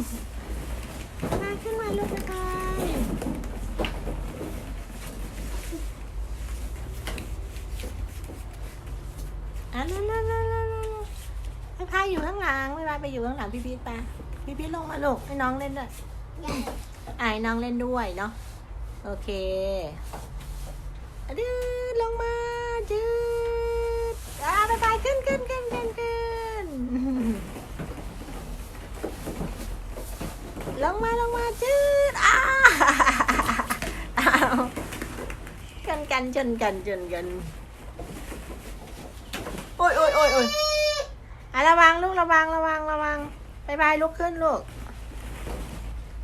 มาขึ้นมาลูกกายอันนั้นนนนนนั่พายอยู่ข้างหลังเวลาไปอยู่ข้างหลังพี่พีทไปพี่พีทลงมาลูกให้น้องเล่นด้วยไอ้น้องเล่นด้วยเนาะโอเคดื้อลงมาจืดอ่าไปไปขึ้นขึ้น ลงมาลงมาจืดอ้าอ้าวชนกันชนกันชนกันโอ้ยโอ้ยโอ้ยโอ้ยอะระวังลูกระวังระวังระวังบายบายลุกขึ้นลูก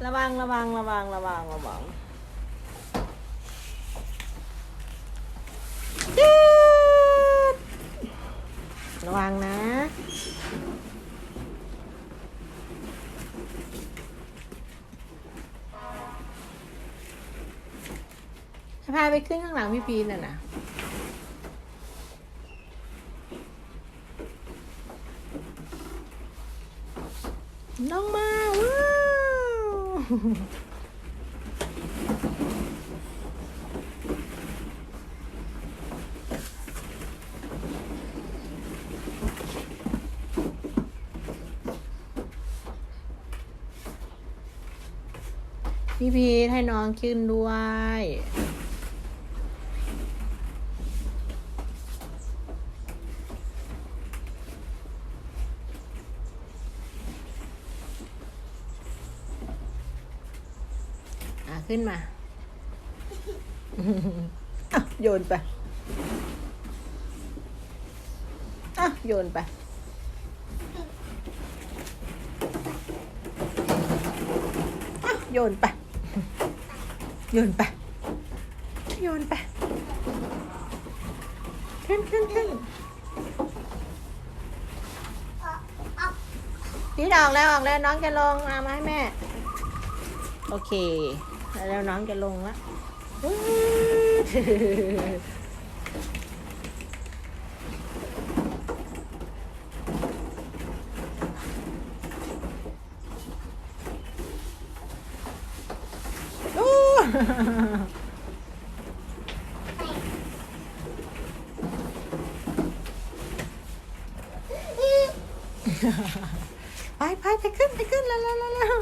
ระวังระวังระวังระวังระวังจืดระวังนะ พาไปขึ้นข้างหลังพี่พีนน่ะนะน้องมาว้าวพี่พีทให้น้องขึ้นด้วย ขึ้นมา โยนไปอะโยนไปอะโยนไป โยนไป โยนไป ขึ้นขึ้นขึ้นนี่ออกแล้วออกแล้วน้องจะลงมามาให้แม่ โอเค แล้วน้องจะลงละอู้ไปไปไปขึ้นไปขึ้นแล้วแล้วแล้ว